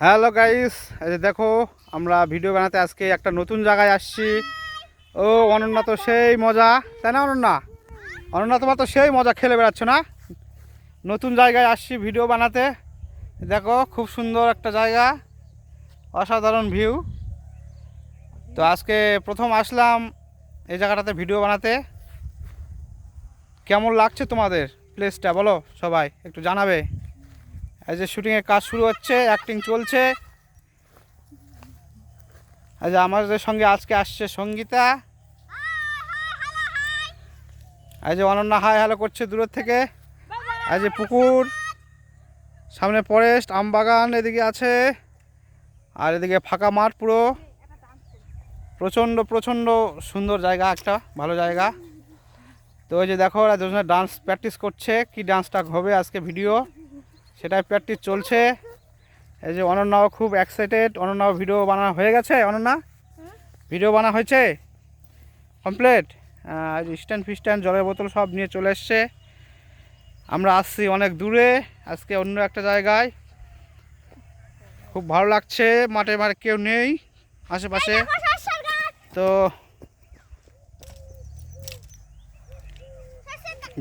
Hello guys, এই যে দেখো, আমরা ভিডিও বানাতে আজকে একটা নতুন জায়গায় আসছি। ও, অনন্যা তো সেই মজা, তাই না অনন্যা? অনন্যা, তোমার তো সেই মজা খেলে বেড়াচ্ছ না? নতুন জায়গায় আসছি ভিডিও বানাতে। দেখো, খুব সুন্দর একটা জায়গা, অসাধারণ ভিউ। তো আজকে প্রথম আসলাম এই জায়গাটাতে ভিডিও বানাতে। কেমন লাগছে তোমাদের? প্লেসটা বলো সবাই, একটু জানাবে। এই যে শুটিংয়ের কাজ শুরু হচ্ছে অ্যাক্টিং চলছে। এই যে আমাদের সঙ্গে আজকে আসছে সঙ্গীতা। এই যে অনন্যা হাই হ্যালো করছে দূরের থেকে। যে পুকুর। সামনে ফরেস্ট আম বাগান এদিকে আছে। আর এদিকে ফাঁকা মাঠ পুরো। প্রচণ্ড প্রচণ্ড সুন্দর জায়গা একটা, ভালো জায়গা। তো ওই যে দেখো ডান্স প্র্যাকটিস করছে। কি ডান্সটা হবে আজকে ভিডিও সেটাই প্র্যাকটিস চলছে। এই যে অনন্যাও খুব এক্সাইটেড অনন্যাও ভিডিও বানানো হয়ে গেছে অনন্যা? ভিডিও বানা হয়েছে? কমপ্লিট স্ট্যান্ড ফিস্ট্যান্ড জলের বোতল সব নিয়ে চলে এসছে। আমরা আসছি অনেক দূরে আজকে অন্য একটা জায়গায়। খুব ভালো লাগছে মাঠে মাঠে কেউ নেই আশেপাশে। তো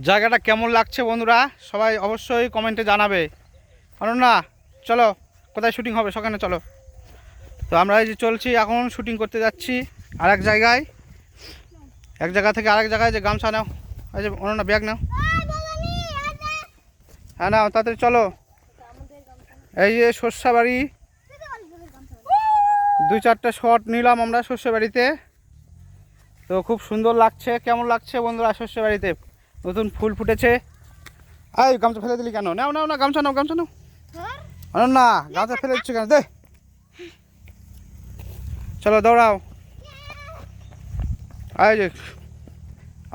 জায়গাটা কেমন লাগছে বন্ধুরা? সবাই অবশ্যই কমেন্টে জানাবে। অনন্যা, চলো, কোথায় শুটিং হবে? সেখানে চলো। তো আমরা এই যে চলছি, এখন শুটিং করতে যাচ্ছি আর এক জায়গায়। এক জায়গা থেকে আরেক জায়গায় যে গামছা নাও। এই যে অনন্যা, ব্যাগ নাও। হ্যাঁ নাও, তাড়াতাড়ি চলো। এই যে শস্যা বাড়ি। দুই চারটে শট নিলাম আমরা শস্য বাড়িতে। তো খুব সুন্দর লাগছে, কেমন লাগছে বন্ধুরা শস্য বাড়িতে? নতুন ফুল ফুটেছে। এই, গামছা ফেলে দিলি কেন? নাও নাও না গামছা নাও গামছা নাও। না গামছা ফেলে দিচ্ছ কেন? দে। চলো দৌড়াও। এই যে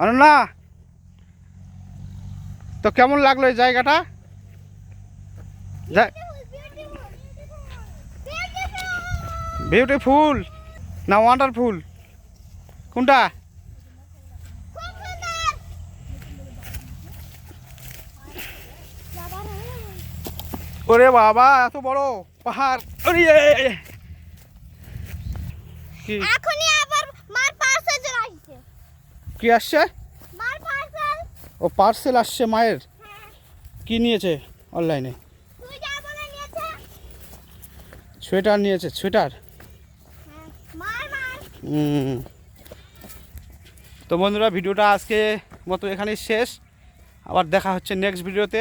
অনন্যা। তো কেমন লাগল এই জায়গাটা? বিউটিফুল না ওয়ান্ডারফুল কোনটা? ওরে বাবা এত বড় পাহাড়। এখনই আবার মার পার্সেল আসছে। কি আসছে? মার পার্সেল ও পার্সেল আসছে মায়ের? কি নিয়েছে অনলাইনে সোয়েটার নিয়েছে। সোয়েটার হ্যাঁ। তো বন্ধুরা ভিডিওটা আজকে মতো এখানেই শেষ। আবার দেখা হচ্ছে নেক্সট ভিডিওতে